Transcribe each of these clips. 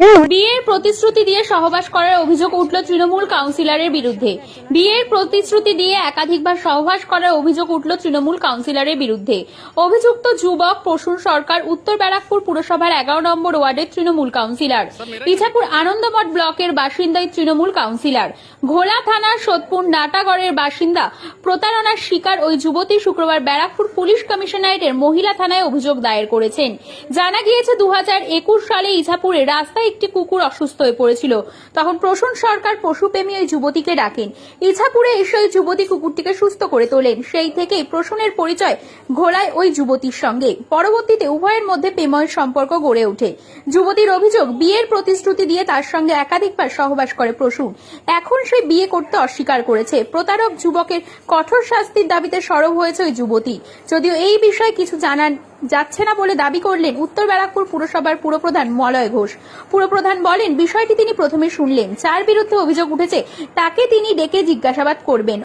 বিয়ের প্রতিশ্রুতি দিয়ে সহবাস করার অভিযোগ উঠল তৃণমূল কাউন্সিলরের বিরুদ্ধে। বিয়ের প্রতিশ্রুতি দিয়ে একাধিকবার সহবাস করার অভিযোগ উঠল তৃণমূল কাউন্সিলরের বিরুদ্ধে। অভিযুক্ত যুবক প্রসূন সরকার উত্তর ব্যারাকপুর পুরসভার এগারো নম্বর ওয়ার্ডের তৃণমূল কাউন্সিলর। ইছাপুর আনন্দমঠ ব্লকের বাসিন্দাই তৃণমূল কাউন্সিলর। ঘোলা থানার সোদপুর নাটাগড়ের বাসিন্দা প্রতারণার শিকার ওই যুবতী শুক্রবার ব্যারাকপুর পুলিশ কমিশনারেটের মহিলা থানায় অভিযোগ দায়ের করেছেন। জানা গিয়েছে দু হাজার একুশ সালে ইছাপুরে রাস্তায় একটি কুকুর অসুস্থ হয়ে পড়েছিল। তখন প্রসূন সরকার পশুপ্রেমী ওই যুবতীকে ডাকেন। ইছাপুরে এসে ওই যুবতী কুকুরটিকে সুস্থ করে তোলেন। সেই থেকেই প্রসূনের পরিচয় ঘোলায় ওই যুবতীর সঙ্গে। পরবর্তীতে উভয়ের মধ্যে প্রেময় সম্পর্ক গড়ে ওঠে। যুবতীর অভিযোগ, বিয়ের প্রতিশ্রুতি দিয়ে তার সঙ্গে একাধিকবার সহবাস করে প্রসূন। এখন সে বিয়ে করতে অস্বীকার করেছে। প্রতারক যুবকের কঠোর শাস্তির দাবিতে সরব হয়েছে ওই যুবতী। যদিও এই বিষয়ে কিছু জানান যাচ্ছে না বলে দাবি করলেন উত্তর ব্যারাকপুর পুরসভার পুরপ্রধান মলয় ঘোষ। পুরপ্রধান বলেন, বিষয়টি তিনি প্রথমে শুনলেন। যার বিরুদ্ধে অভিযোগ উঠেছে, তাকে তিনি ডেকে জিজ্ঞাসাবাদ করবেন।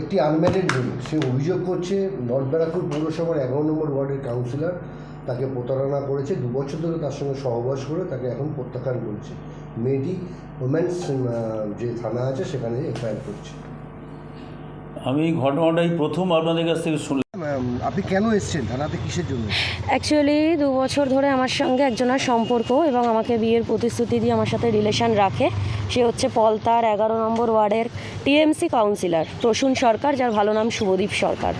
একটি আনম্যারিড মেয়ে সে অভিযোগ করছে, নর্থ ব্যারাকপুর পৌরসভার এগারো নম্বর ওয়ার্ডের কাউন্সিলর তাকে প্রতারণা করেছে দু বছর ধরে তার সঙ্গে সহবাস করে তাকে এখন প্রত্যাখ্যান করছে। মেয়েটি ওমেন্স যে থানা আছে সেখানে এফআইআর করছে। আমি ঘটনাটাই প্রথম আপনাদের কাছ থেকে শুনলাম। আপনি কেন এসেছেন? থানাতে কিসের জন্য? অ্যাকচুয়ালি দু বছর ধরে আমার সঙ্গে একজনের সম্পর্ক এবং আমাকে বিয়ের প্রতিশ্রুতি দিয়ে আমার সাথে রিলেশন রাখে। সে হচ্ছে পলতার এগারো নম্বর ওয়ার্ডের টিএমসি কাউন্সিলর প্রসূন সরকার যার ভালো নাম শুভদীপ সরকার।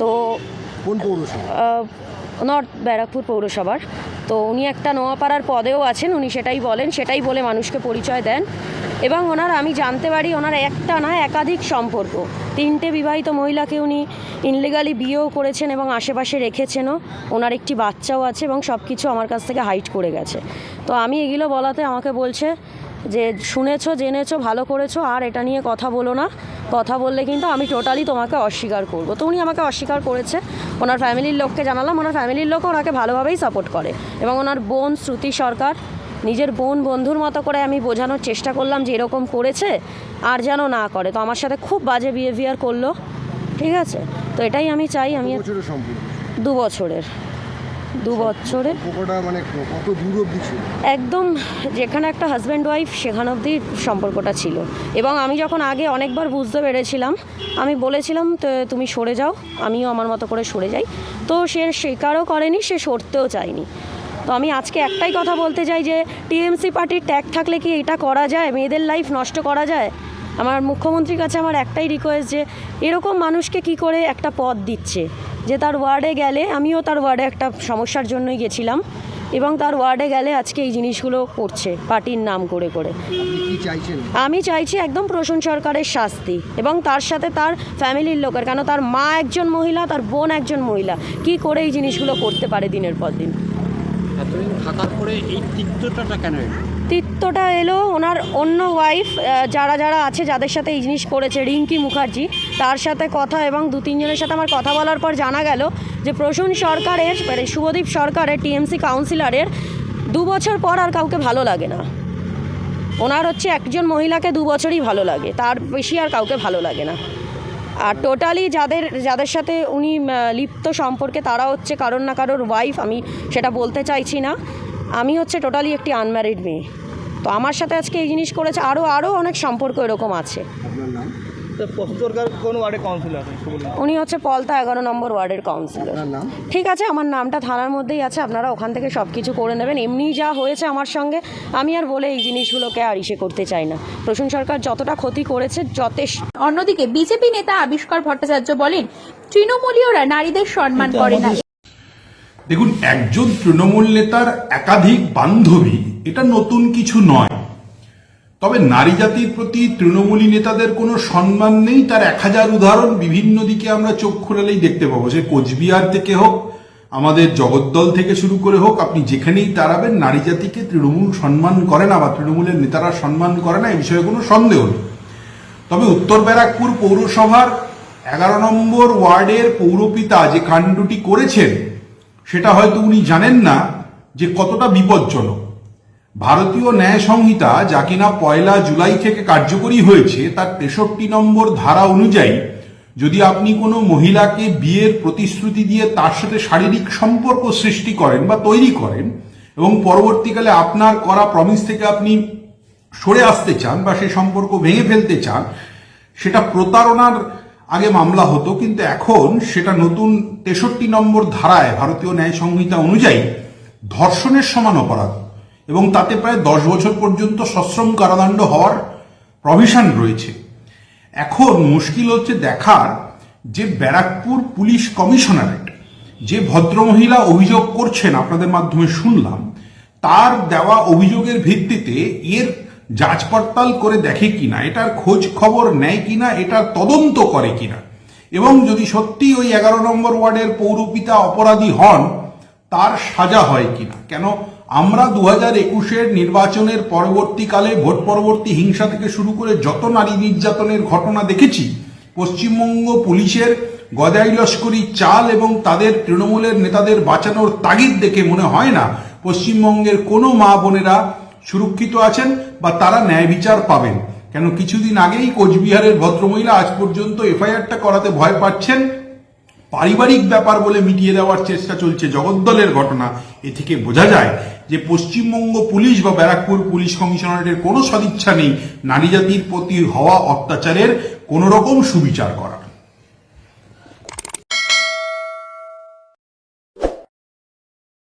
তো কোন পৌরসভা? নর্থ ব্যারাকপুর পৌরসভার। তো উনি একটা নোয়াপাড়ার পদেও আছেন, উনি সেটাই বলেন, সেটাই বলে মানুষকে পরিচয় দেন। এবং ওনার, আমি জানতে পারি, ওনার একটা না একাধিক সম্পর্ক। তিনটে বিবাহিত মহিলাকে উনি ইনলিগালি বিয়েও করেছেন এবং আশেপাশে রেখেছেনও। ওনার একটি বাচ্চাও আছে এবং সব কিছু আমার কাছ থেকে হাইট করে গেছে। তো আমি এগুলো বলাতে আমাকে বলছে যে শুনেছো জেনেছো ভালো করেছ আর এটা নিয়ে কথা বলো না। কথা বললে কিন্তু আমি টোটালি তোমাকে অস্বীকার করব। তো উনি আমাকে অস্বীকার করেছে। ওনার ফ্যামিলির লোককে জানালাম। ওনার ফ্যামিলির লোকও ওনাকে ভালোভাবেই সাপোর্ট করে। এবং ওনার বোন শ্রুতি সরকার নিজের বোন বন্ধুর মতো করে আমি বোঝানোর চেষ্টা করলাম যে এরকম করেছে আর যেন না করে। তো আমার সাথে খুব বাজে বিহেভিয়ার করল। ঠিক আছে? তো এটাই আমি চাই আমি দু বছরের। দু বছরে। মানে কত দূর অব্দি ছিল? একদম যেখানে একটা হাজব্যান্ড ওয়াইফ সেখান অবধি সম্পর্কটা ছিল। এবং আমি যখন আগে অনেকবার বুঝতে পেরেছিলাম আমি বলেছিলাম "তো তুমি সরে যাও আমিও আমার মতো করে সরে যাই। তো সে স্বীকারও করেনি সে সরতেও চায়নি। তো আমি আজকে একটাই কথা বলতে চাই যে টিএমসি পার্টির ট্যাগ থাকলে কি এটা করা যায়? মেয়েদের লাইফ নষ্ট করা যায়? আমার মুখ্যমন্ত্রীর কাছে আমার একটাই রিকোয়েস্ট যে এরকম মানুষকে কি করে একটা পদ দিচ্ছে? যে তার ওয়ার্ডে গেলে আমিও তার ওয়ার্ডে একটা সমস্যার জন্যই গেছিলাম এবং তার ওয়ার্ডে গেলে আজকে এই জিনিসগুলো করছে পার্টির নাম করে করে। আমি চাইছি একদম প্রসূন সরকারের শাস্তি এবং তার সাথে তার ফ্যামিলির লোকের কেন তার মা একজন মহিলা তার বোন একজন মহিলা কি করে এই জিনিসগুলো করতে পারে দিনের পর দিন? তিক্তটা এলো? ওনার অন্য ওয়াইফ যারা যারা আছে যাদের সাথে এই জিনিস করেছে রিঙ্কি মুখার্জি তার সাথে কথা এবং দু তিনজনের সাথে আমার কথা বলার পর জানা গেল যে প্রসূন সরকারের মানে শুভদীপ সরকারের, টিএমসি কাউন্সিলরের দু বছর পর আর কাউকে ভালো লাগে না। ওনার হচ্ছে একজন মহিলাকে দু বছরই ভালো লাগে, তার বেশি আর কাউকে ভালো লাগে না। আর টোটালি যাদের যাদের সাথে উনি লিপ্ত সম্পর্কে তারা হচ্ছে কারোর না কারোর ওয়াইফ আমি সেটা বলতে চাইছি না। আমি হচ্ছে টোটালি একটি আনম্যারিড মেয়ে। তো আমার সাথে আজকে এই জিনিস করেছে আরও আরও অনেক সম্পর্ক এরকম আছে। আপনার নাম কোন ওয়ার্ডে কাউন্সিলর উনি হচ্ছে পলতা এগারো নম্বর ওয়ার্ডের কাউন্সিলর ঠিক আছে আমার নামটা থানার মধ্যেই আছে আপনারা ওখান থেকে সব কিছু করে নেবেন। এমনি যা হয়েছে আমার সঙ্গে আমি আর বলে এই জিনিসগুলোকে আর ইসে করতে চাই না। প্রসূন সরকার যতটা ক্ষতি করেছে যথেষ্ট অন্যদিকে বিজেপি নেতা আবিষ্কার ভট্টাচার্য বলেন তৃণমূলীয়রা নারীদের সম্মান করে না। দেখুন একজন তৃণমূল নেতার একাধিক বান্ধবী এটা নতুন কিছু নয়। তবে নারী জাতির প্রতি তৃণমূলী নেতাদের কোনো সম্মান নেই, তার এক হাজার উদাহরণ বিভিন্ন দিকে আমরা চোখ খোলালেই দেখতে পাবো। সে কোচবিহার থেকে হোক, আমাদের জগদ্দল থেকে শুরু করে হোক, আপনি যেখানেই দাঁড়াবেন নারী জাতিকে তৃণমূল সম্মান করে না বা তৃণমূলের নেতারা সম্মান করে না এই বিষয়ে কোনো সন্দেহ নেই। তবে উত্তর ব্যারাকপুর পৌরসভার এগারো নম্বর ওয়ার্ডের পৌরপিতা যে কাণ্ডটি করেছেন, সেটা হয়তো উনি জানেন না যে কতটা বিপজ্জনক। ভারতীয় ন্যায় সংহিতা যা কিনা পয়লা জুলাই থেকে কার্যকরী হয়েছে, তার তেষট্টি নম্বর ধারা অনুযায়ী যদি আপনি কোনো মহিলাকে বিয়ের প্রতিশ্রুতি দিয়ে তার সাথে শারীরিক সম্পর্ক সৃষ্টি করেন বা তৈরি করেন এবং পরবর্তীকালে আপনার করা প্রমিস থেকে আপনি সরে আসতে চান বা সেই সম্পর্ক ভেঙে ফেলতে চান, সেটা প্রতারণার আগে মামলা হতো, কিন্তু এখন সেটা নতুন তেষট্টি নম্বর ধারায় ভারতীয় ন্যায় সংহিতা অনুযায়ী ধর্ষণের সমান অপরাধ। এবং তাতে প্রায় দশ বছর পর্যন্ত সশ্রম কারাদণ্ড হওয়ার প্রভিশন রয়েছে। এখন মুশকিল হচ্ছে দেখার যে ব্যারাকপুর পুলিশ কমিশনারেট যে ভদ্রমহিলা অভিযোগ করছেন, আপনাদের মাধ্যমে শুনলাম, তার দেওয়া অভিযোগের ভিত্তিতে এর যাচ পড়তাল করে দেখে কিনা, এটার খোঁজ খবর নেয় কিনা এটার তদন্ত করে কিনা। এবং যদি সত্যি ওই এগারো নম্বর ওয়ার্ডের পৌরপিতা অপরাধী হন, তার সাজা হয় কিনা? কেন আমরা দু হাজার একুশের নির্বাচনের পরবর্তীকালে ভোট পরবর্তী হিংসা থেকে শুরু করে যত নারী নির্যাতনের ঘটনা দেখেছি, পশ্চিমবঙ্গ পুলিশের গদাই লস্করি, চাল এবং তাদের তৃণমূলের নেতাদের বাঁচানোর তাগিদ দেখে মনে হয় না পশ্চিমবঙ্গের কোনো মা বোনেরা সুরক্ষিত আছেন বা তারা ন্যায় বিচার পাবেন। কেন কিছুদিন আগেই কোচবিহারের ভদ্রমহিলা আজ পর্যন্ত এফআইআরটা করাতে ভয় পাচ্ছেন? পারিবারিক ব্যাপার বলে মিটিয়ে দেওয়ার চেষ্টা চলছে জগদ্দলের ঘটনা। এ থেকে বোঝা যায় যে পশ্চিমবঙ্গ পুলিশ বা ব্যারাকপুর পুলিশ কমিশনারেটের কোনো সদিচ্ছা নেই নারী জাতির প্রতি হওয়া অত্যাচারের কোনো রকম সুবিচার করা।